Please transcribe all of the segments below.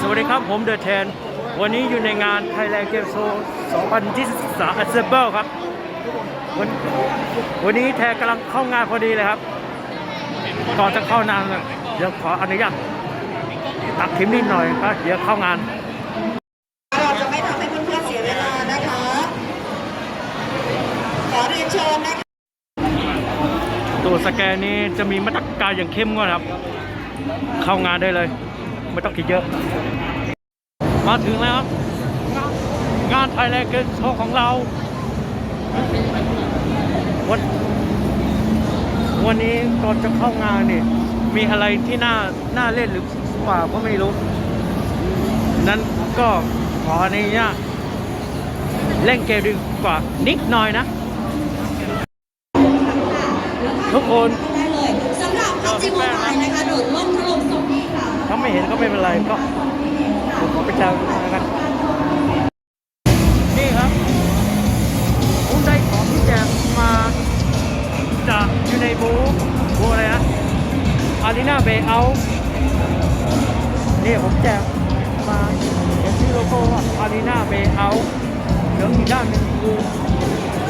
สวัสดีครับผมเดอะแทนวันนี้อยู่ในงาน Thailand Game Show 2023 Assemble ครับวันวันนี้แทนกำลังเข้างานพอดีเลยครับก่อนจะเข้านานน่ะเดี๋ยวขออนุญาตตัดคลิปนิดหน่อยครับเดี๋ยวเข้างานเราจะไม่ทำให้เพื่อนๆเสียเวลานะคะขอเรียนเชิญนะคะตัวสแกนนี้จะมีมาตรการอย่างเข้มงวดครับ เข้างานได้เลย ไม่ต้องคิดเยอะ มาถึงแล้วครับ งานไทยแลนด์เกมโชว์ของเรา วันวันนี้ก่อนจะเข้างานนี่ มีอะไรที่น่าน่าเล่นหรือเปล่าก็ไม่รู้ นั้นก็ขออนุญาตเล่นเกมดีกว่านิดหน่อยนะ ทุกคนสำหรับ PUBG Mobile นะคะโดดล่ม ถ้าไม่เห็นก็ไม่เป็นไรก็ผมขอไปแจวแล้วกันนี่ครับ ผมได้ของที่แจกมาจากอยู่ในบูบูอะไรนะอารีนาเบย์เอานี่ผมแจกมาเห็นชื่อโลโก้ว่าอารีนาเบย์เอาเหลืองอีกด้านหนึ่งคือ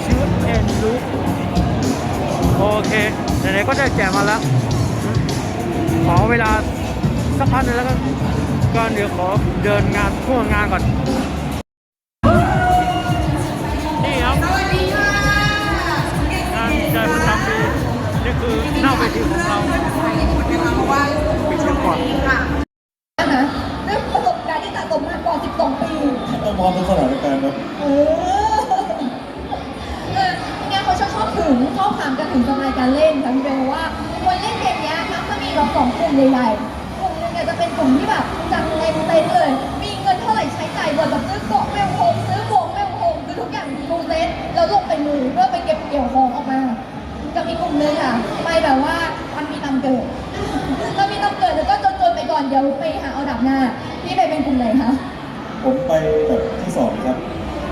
ชื่อแอนลูโอเคไหนๆก็ได้แจกมาแล้วขอเวลา สักพักหนึงแล้วก็ก็เดี๋ยวขอเดินงานทั่วงานก่อนนี่ครับงานใจประจำปีนี่คือหน้าเวทีของเราปิดเสียงก่อนนะด้วยประสบการณ์ที่สะสมมากกว่า12 ปีต้องพร้อมทุกสถานการณ์ครับเออเออเนี่ยเขาชอบชอบถึงชอบถามกันถึงสไตล์การเล่นค่ะพี่เบลว่าคนเล่นเกมเนี้ยทั้งมันมีเราสองกลุ่มใหญ่ๆ เดี๋ยวไปหาเอาดับหน้า พี่ไปเป็นกลุ่มไหนคะผมไปแบบที่สองครับ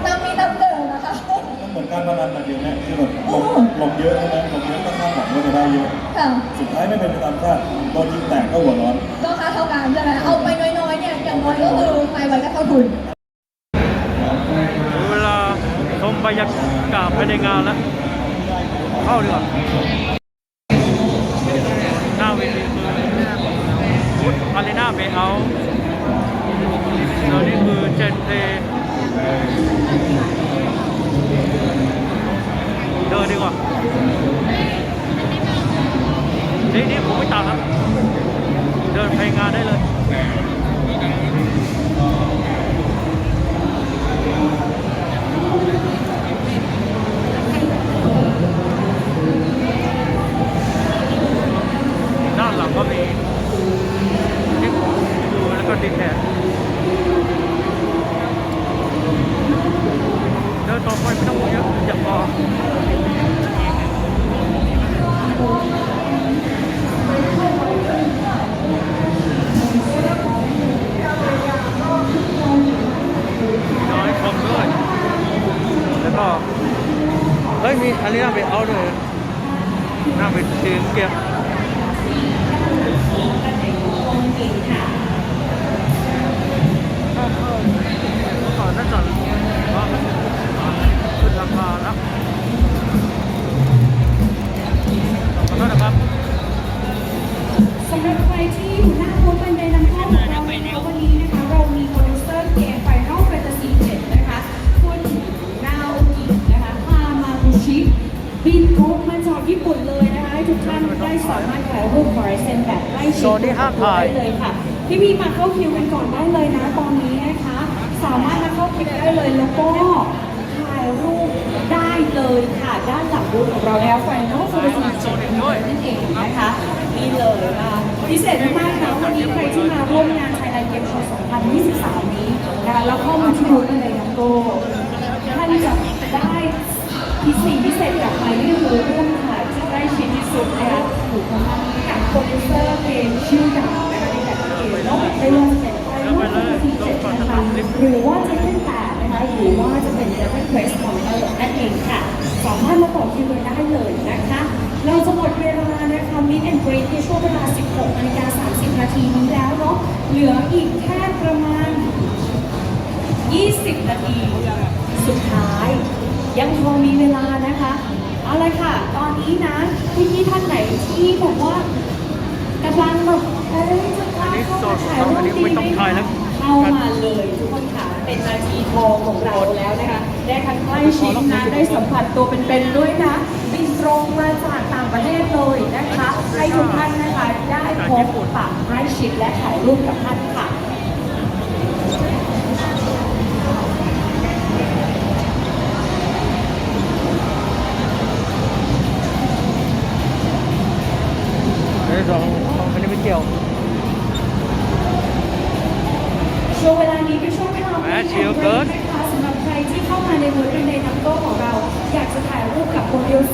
ตังค์มีตังค์เกิดนะคะ มันเหมือนการพนันนะเดียวเนี่ยคือแบบลงลงเยอะใช่ไหมลงเยอะก็คาดหวังว่าจะได้เยอะค่ะ สุดท้ายไม่เป็นไปตามคาดโดนยิงแตกก็หัวร้อน ก็ค่าเท่ากันใช่ไหมเอาไปน้อยๆเนี่ยอย่างน้อยก็คือใครไว้ก็เท่าทุนถึงเวลาชมบรรยากาศภายในงานแล้ว เข้าดีกว่า เบย์เอาแล้วนี่คือเจนเตเดินดีกว่านี่นี่ผมไม่ตัดครับ เดินไปงานได้เลยด้านหลังก็มี ก็ดินแดดเดินต่อไปไม่ต้องเยอะอย่าพอน้อยชมด้วยแล้วก็ เฮ้ย มีอันนี้น่าไปเอาด้วยน่าไปเชียงเก็บ ก่อนน่าจะว่าขึ้นราคาแล้วขอโทษนะครับสำหรับใครที่อยู่หน้าบูธบันไดนำเข้าของเรานะคะวันนี้นะคะเรามีโปรดิวเซอร์เกม Final Fantasy 7นะคะคุณนาโอกินะคะฮามากุชิบินตรงมาจากญี่ปุ่นเลยนะคะให้ทุกท่านได้สามารถถ่ายรูปขอลายเซ็นแบบใกล้ชิดได้เลยค่ะพี่พี่มาเข้าคิวกันก่อนได้เลยนะตอนนี้ สามารถมาเข้าคิวได้เลยแล้วก็ถ่ายรูปได้เลยค่ะด้านหลังบูธของเราแล้ว Final Fantasy 7นั่นเองนะคะนี่เลยนะคะพิเศษมากๆนะวันนี้ใครที่มาร่วมงาน Thailand Game Show 2023 นี้นะคะแล้วข้ามาที่บูธกันเลยนะโกท่านจะได้พิเศษพิเศษกลับไปนี่คือร่วมถ่ายที่ใกล้ชิดที่สุดนะคะถูกต้องกับโปรดิวเซอร์เกมชื่อดังนะคะในแต่ละเกมเนาะไม่ว่าจะเป็น หรือว่าจะเป็นแปดนะคะหรือว่าจะเป็น Devil Quest ของเรานั่นเองค่ะ สามารถมาต่อคิวกันได้เลยนะคะ เราจะหมดเวลานะคะ Meet and Greet ในช่วงเวลา 16นาฬิกา30 นาทีนี้แล้วเนาะเหลืออีกแค่ประมาณ 20 นาที สุดท้าย ยังพอมีเวลานะคะเอาเลยค่ะ ตอนนี้นะพี่พี่ท่านไหนที่บอกว่ากำลังแบบเอ้ยจะกล้าเข้ามาถ่ายรูปดีไหมคะ เข้ามาเลยทุกคนค่ะเป็นนาทีทองของเราแล้วนะคะได้ทั้งใกล้ชิดนะได้สัมผัสตัวเป็นๆด้วยนะบินตรงมาจากต่างประเทศเลยนะคะให้ทุกท่านนะคะได้พบปะใกล้ชิดและถ่ายรูปกับท่านค่ะ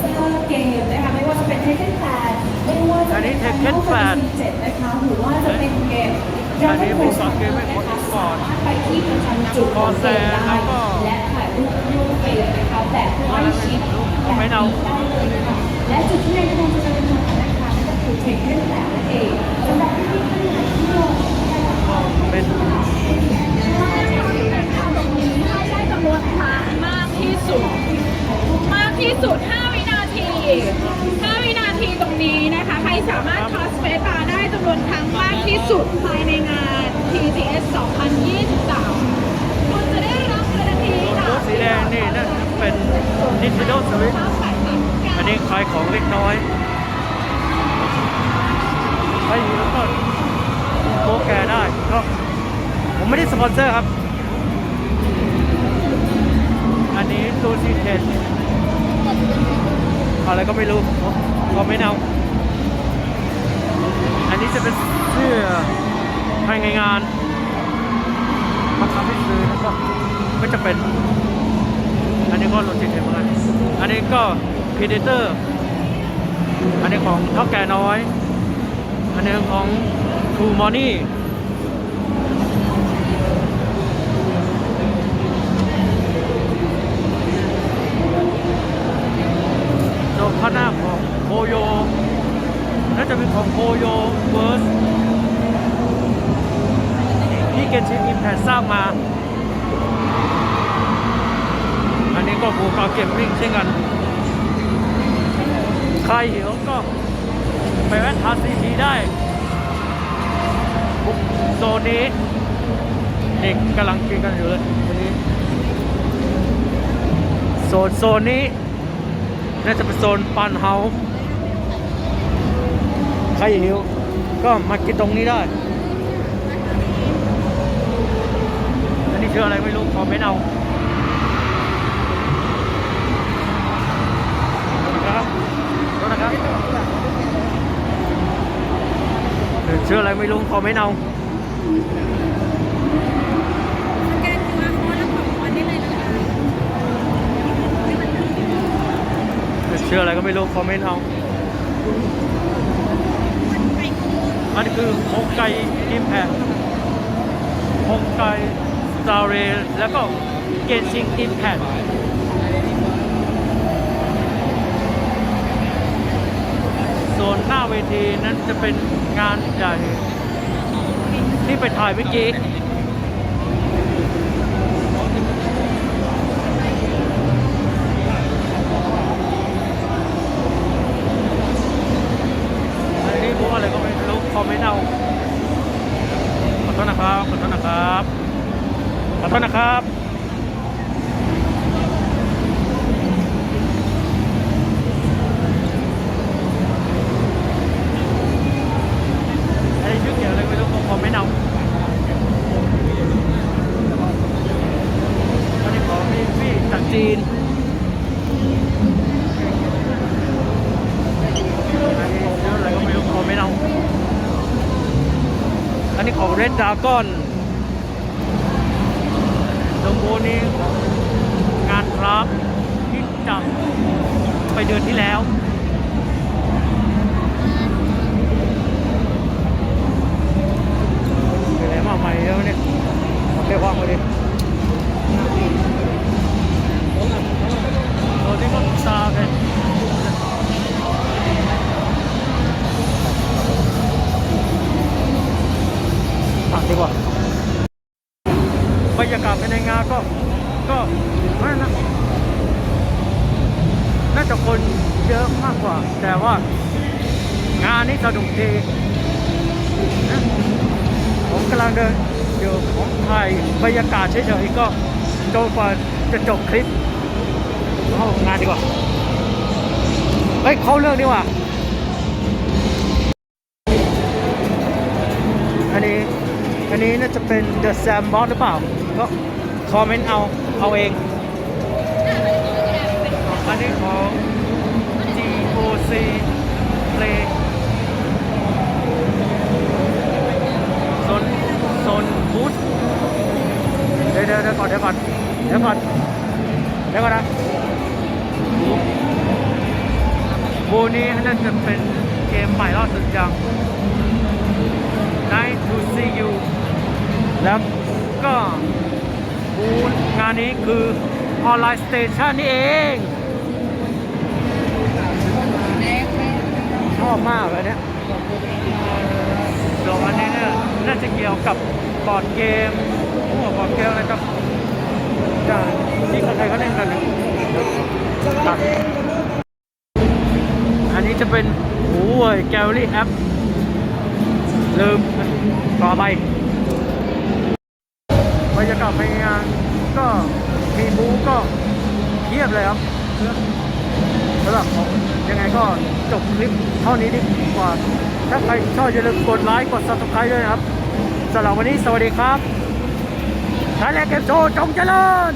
เซอร์เกมนะคะไม่ว่าจะเป็นเทคเ e นแฟนไม่ว่าจะเป็น Tekken Fan เจ็ดนะคะหรือว่าจะเป็นเกมอันนี้ผมสอนเกมให้คนก่อนไปที่ประจำจุดของเกมได้และถ่ายรูปร่วมเฟรมนะคะแบบใกล้ชิดแบบนี้ได้เลยค่ะและจุดที่ยังคงจะเดินทางนะคะนั่นก็คือเทคเ e นแฟนนั่นเองสำหรับพี่ๆท่านไหนที่ลงเป็น ขายของเล็กน้อยใครอยู่แล้วก็โบแกได้ก็ผมไม่ได้สปอนเซอร์ครับ อันนี้ตูซีเทนอะไรก็ไม่รู้ก็ไม่เอาอันนี้จะเป็นเสื้อภายในงานมาทำให้ซื้อแล้วก็ไม่จะเป็น อันนี้ก็โลจิเทนเหมือนกันอันนี้ก็ Predator อันนี้ของเท่าแก่น้อย อันนี้ของ True Money โดนข้างหน้าของโคโยน่าจะเป็นของโคโยเวิร์สที่เกนชินอิมแพสร้างมา อันนี้ก็บูกาเกมมิ่งเช่นกัน ใครหิวก็ไปแวะทานซีทีได้บุกโซนนี้เด็กกำลังกินกันอยู่เลยวันนี้โซนโซนนี้น่าจะเป็นโซนปันเฮาใครหิวก็มากินตรงนี้ได้อันนี้คืออะไรไม่รู้คอมเมนต์เอา ครับโทษนะครับเดี๋ยว ชื่ออะไรไม่รู้คอมเมนต์เอาสแกน QR code แล้วของวันได้เลยนะคะชื่ออะไรก็ไม่รู้คอมเมนต์เอาอันนี้คือฮกไก่อิมแพคฮกไก่สตาร์เรแล้วก็เกนชิงอิมแพคส่ว นหน้าเวทีนั้นจะเป็นงานใหญ่ที่ไปถ่ายเมื่อกี้อะไรก็ไม่รู้คอมเมนต์เอาขอโทษนะครับ ขอโทษนะครับ ขอโทษนะครับ อันนี้ชื่อเกี่ยวอะไรไม่รู้คอมเมนต์เอาอันนี้ของมีฟี่ จีนอันนี้ขออะไรก็ไม่รู้คอมเมนต์เอาอันนี้ของ Red Dragon ต บรรยากาศภายในงานก็ ก็ไม่นะน่าจะคนเยอะมากกว่า แต่ว่างานนี้สนุกดีผมกำลังเดินอยู่ของไทยบรรยากาศเฉยๆก็จนกว่าจะจบคลิปเข้างานดีกว่าเฮ้ยเข้าเรื่องดีกว่าอันนี้ อันนี้น่าจะเป็น The Sandbox หรือเปล่า ก็คอมเมนต์เอาเอาเองอันนี้ของ GOC Play โซนโซนบูธเดี๋ยวเดี๋ยวเดี๋ยวก่อนเดี๋ยวก่อนเดี๋ยวก่อนเดี๋ยวก่อนนะบูนี้น่าจะเป็นเกมใหม่ล่าสุดยัง Night to see you แล้ว ก็บูธงานนี้คือออนไลน์สเตชันนี่เอง ชอบมากเลยเนี่ยส่วอันนี้เนี่ยน่าจะเกี่ยวกับบอร์ดเกมพวกบอร์ดเกมอะไรก็ที่ใครเขาเล่นกันอันนี้จะเป็นโอ้ยแกลลี่แอปลืมต่อไป บรรยากาศภายในงานก็มีบูก็เทียบเลยครับสำหรับผมยังไงก็จบคลิปเท่านี้ดีกว่า ถ้าใครชอบอย่าลืมกดไลค์กด subscribe ด้วยนะครับสำหรับวันนี้สวัสดีครับไทยแลนด์เกมโชว์จงเจริญ